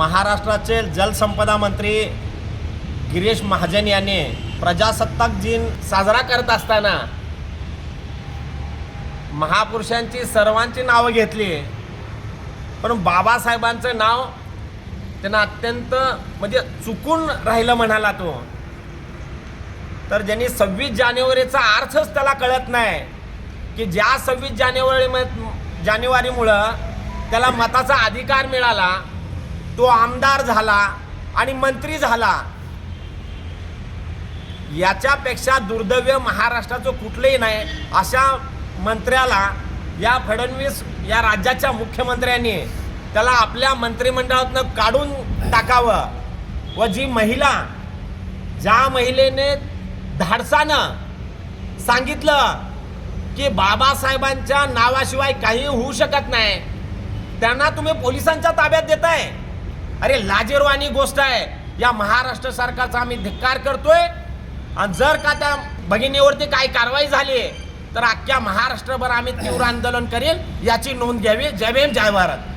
महाराष्ट्राचे जलसंपदा मंत्री गिरीश महाजन यांनी प्रजासत्ताक दिन साजरा करत असताना महापुरुषांची सर्वांची नावं घेतली. पण बाबासाहेबांचं नाव त्यांना अत्यंत म्हणजे चुकून राहिलं म्हणाला तो. तर ज्यांनी सव्वीस जानेवारीचा अर्थच त्याला कळत नाही की ज्या सव्वीस जानेवारी जानेवारीमुळं त्याला मताचा अधिकार मिळाला तो आमदार झाला आणि मंत्री झाला. याच्यापेक्षा दुर्दैव्य महाराष्ट्राचं कुठलंही नाही अशा मंत्र्याला या फडणवीस या राज्याच्या मुख्यमंत्र्यांनी त्याला आपल्या मंत्रिमंडळातनं काढून टाकावं. व जी महिला ज्या महिलेने धाडसानं सांगितलं की बाबासाहेबांच्या नावाशिवाय काही होऊ शकत नाही त्यांना तुम्ही पोलिसांच्या ताब्यात देताय. अरे लाजेरवानी गोष्ट आहे. या महाराष्ट्र सरकारचा आम्ही धिक्कार करतोय. आणि जर का त्या भगिनीवरती काही कारवाई झाली तर अख्ख्या महाराष्ट्रभर आम्ही तीव्र आंदोलन करेल याची नोंद घ्यावी. जय भीम जय भारत.